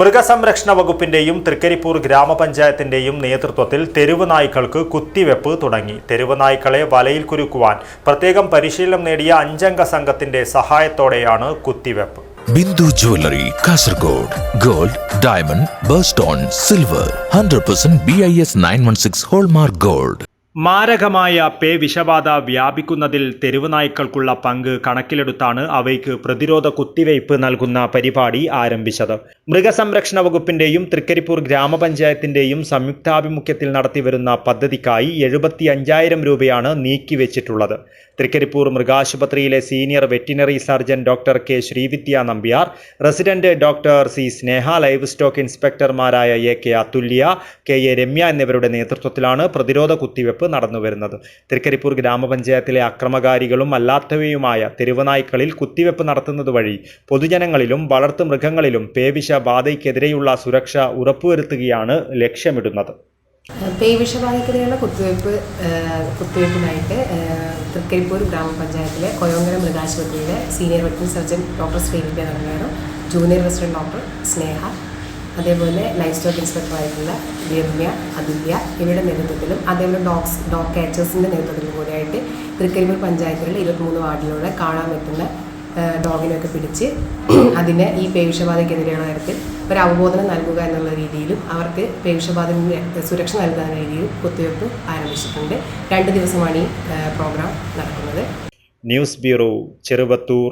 മൃഗസംരക്ഷണ വകുപ്പിന്റെയും തൃക്കരിപ്പൂർ ഗ്രാമപഞ്ചായത്തിന്റെയും നേതൃത്വത്തിൽ തെരുവ് നായ്ക്കൾക്ക് കുത്തിവെപ്പ് തുടങ്ങി. തെരുവ് നായ്ക്കളെ വലയിൽ കുരുക്കുവാൻ പ്രത്യേകം പരിശീലനം നേടിയ അഞ്ചംഗ സംഘത്തിന്റെ സഹായത്തോടെയാണ് കുത്തിവെപ്പ്. Bindu jewellery Kasaragod gold diamond birthstone silver hundred percent B I S nine one six hallmark gold. മാരകമായ പേ വിഷബാധ വ്യാപിക്കുന്നതിൽ തെരുവ് നായ്ക്കൾക്കുള്ള പങ്ക് കണക്കിലെടുത്താണ് അവയ്ക്ക് പ്രതിരോധ കുത്തിവയ്പ് നൽകുന്ന പരിപാടി ആരംഭിച്ചത്. മൃഗസംരക്ഷണ വകുപ്പിന്റെയും തൃക്കരിപ്പൂർ ഗ്രാമപഞ്ചായത്തിന്റെയും സംയുക്താഭിമുഖ്യത്തിൽ നടത്തിവരുന്ന പദ്ധതിക്കായി എഴുപത്തി അഞ്ചായിരം രൂപയാണ് നീക്കിവെച്ചിട്ടുള്ളത്. Trikaripur മൃഗാശുപത്രിയിലെ senior veterinary surgeon doctor K Srividya Nambiar resident doctor C Sneha live stock ഇൻസ്പെക്ടർമാരായ A K Athulya K A Ramya എന്നിവരുടെ നേതൃത്വത്തിലാണ് പ്രതിരോധ കുത്തിവെപ്പ് നടന്നുവരുന്നത്. തൃക്കരിപ്പൂർ ഗ്രാമപഞ്ചായത്തിലെ അക്രമകാരികളും അല്ലാത്തവയുമായ തെരുവുനായ്ക്കളിൽ കുത്തിവെപ്പ് നടത്തുന്നത് വഴി പൊതുജനങ്ങളിലും വളർത്തു മൃഗങ്ങളിലും പേവിഷ ബാധയ്ക്കെതിരെയുള്ള സുരക്ഷ ഉറപ്പുവരുത്തുകയാണ് ലക്ഷ്യമിടുന്നത്. പേവിഷബാധയ്ക്കെതിരെയുള്ള വിഷബാധയ്ക്കെതിരെയുള്ള കുത്തിവയ്പ്പ് കുത്തിവയ്പ്പിനായിട്ട് തൃക്കരിപ്പൂർ ഗ്രാമപഞ്ചായത്തിലെ Koyonkara മൃഗാശുപത്രിയിലെ senior veterinary surgeon doctor Srividya നടന്നു ജൂനിയർ റെസിഡന്റ് ഡോക്ടർ സ്നേഹ അതേപോലെ ലൈഫ് സ്റ്റോക്ക് ഇൻസ്പെക്ടറായിട്ടുള്ള രമ്യ അതുല്യ ഇവരുടെ നേതൃത്വത്തിലും അതേപോലെ ഡോഗ്സ് ഡോഗ് കാച്ചേഴ്സിന്റെ നേതൃത്വത്തിലും കൂടിയായിട്ട് തൃക്കരിപ്പൂർ പഞ്ചായത്തിലുള്ള ഇരുപത്തിമൂന്ന് വാർഡിലൂടെ കാണാൻ പറ്റുന്ന ഡോഗിനെയൊക്കെ പിടിച്ച് അതിനെ ഈ പേവിഷബാധയ്ക്കെതിരെയുള്ള കാര്യത്തിൽ ഒരു അവബോധനം നൽകുക എന്നുള്ള രീതിയിലും അവർക്ക് പേവിഷബാധ സുരക്ഷ നൽകുന്ന രീതിയിലും കുത്തിവയ്പ്പ് ആരംഭിച്ചിട്ടുണ്ട്. രണ്ട് ദിവസമാണ് ഈ പ്രോഗ്രാം നടക്കുന്നത്. News bureau Cheruvathur.